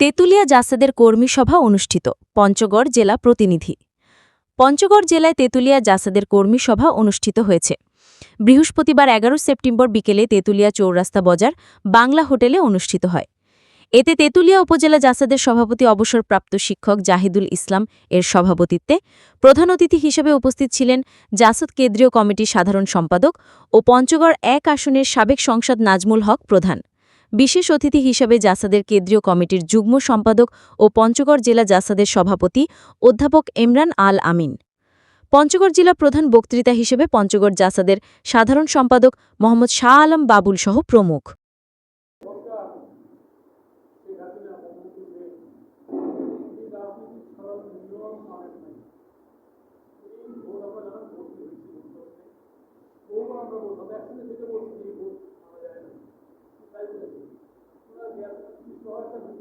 তেঁতুলিয়া জাসাদের কর্মী সভা অনুষ্ঠিত, পঞ্চগড় জেলা প্রতিনিধি। পঞ্চগড় জেলায় তেঁতুলিয়া জাসাদের কর্মী সভা অনুষ্ঠিত হয়েছে। বৃহস্পতিবার এগারো সেপ্টেম্বর বিকেলে তেঁতুলিয়া চৌরাস্তা বাজার বাংলা হোটেলে অনুষ্ঠিত হয়। এতে তেঁতুলিয়া উপজেলা জাসাদের সভাপতি অবসরপ্রাপ্ত শিক্ষক জাহিদুল ইসলাম এর সভাপতিত্বে প্রধান অতিথি হিসেবে উপস্থিত ছিলেন জাসদ কেন্দ্রীয় কমিটির সাধারণ সম্পাদক ও পঞ্চগড় এক আসনের সাবেক সংসদ নাজমুল হক প্রধান। বিশেষ অতিথি হিসেবে জাসাদের কেন্দ্রীয় কমিটির যুগ্ম সম্পাদক ও পঞ্চগড় জেলা জাসাদের সভাপতি অধ্যাপক এমরান আল আমিন। পঞ্চগড় জেলা প্রধান বক্তৃতা হিসেবে পঞ্চগড় জাসাদের সাধারণ সম্পাদক মোহাম্মদ শাহ আলম বাবুল সহ প্রমুখ। আমরা জানি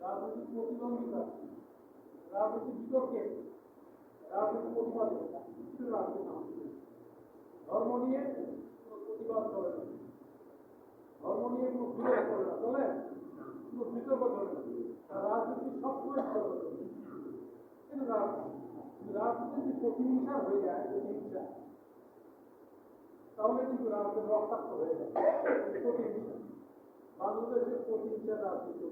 রাজনীতি প্রতিদ্বন্দ্বিতা রাজনীতির বিতর্কে রাজনীতির প্রতিবাদক কিছু রাজনীতি ধর্ম নিয়ে প্রতিবাদ চলে না ধর্ম নিয়ে কোনো বিরোধ চলে না চলে কোনো বিতর্ক চলে রাজনীতি সবসময় চলে কিন্তু রাজনীতি প্রতিহিংসা হয়ে যায় তাহলে কিন্তু রাজনীতি রক্তাক্ত হয়ে যায় প্রতিহিংসা বাংলাদেশের প্রতিহিংসা রাজনীতি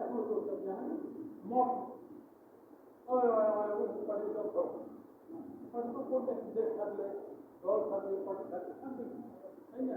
এখনও থাকলে দল থাকলে তাই না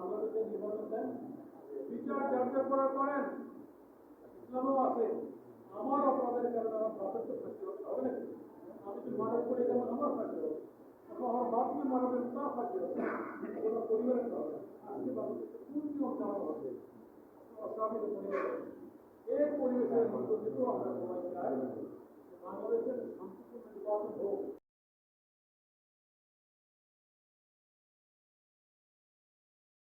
বাংলাদেশে নির্বাচন দেন বিচার যার করার করেন ইসলামও আছে। আমার অপরাধের কারণে আমার বাপের তো ফাঁসি হবে নাকি? আমি যদি মানব করে, যেমন আমার ফাঁসি হবে। আমার বাপকে মানবের তা ফাঁসি হবে আমার পরিবারের তা হবে। আজকে বাংলাদেশে কোন জীবন হবে? অস্বাভাবিক পরিবার এই পরিবেশের মধ্য থেকেও আমরা সবাই চাই বাংলাদেশের শান্তিপূর্ণ হোক।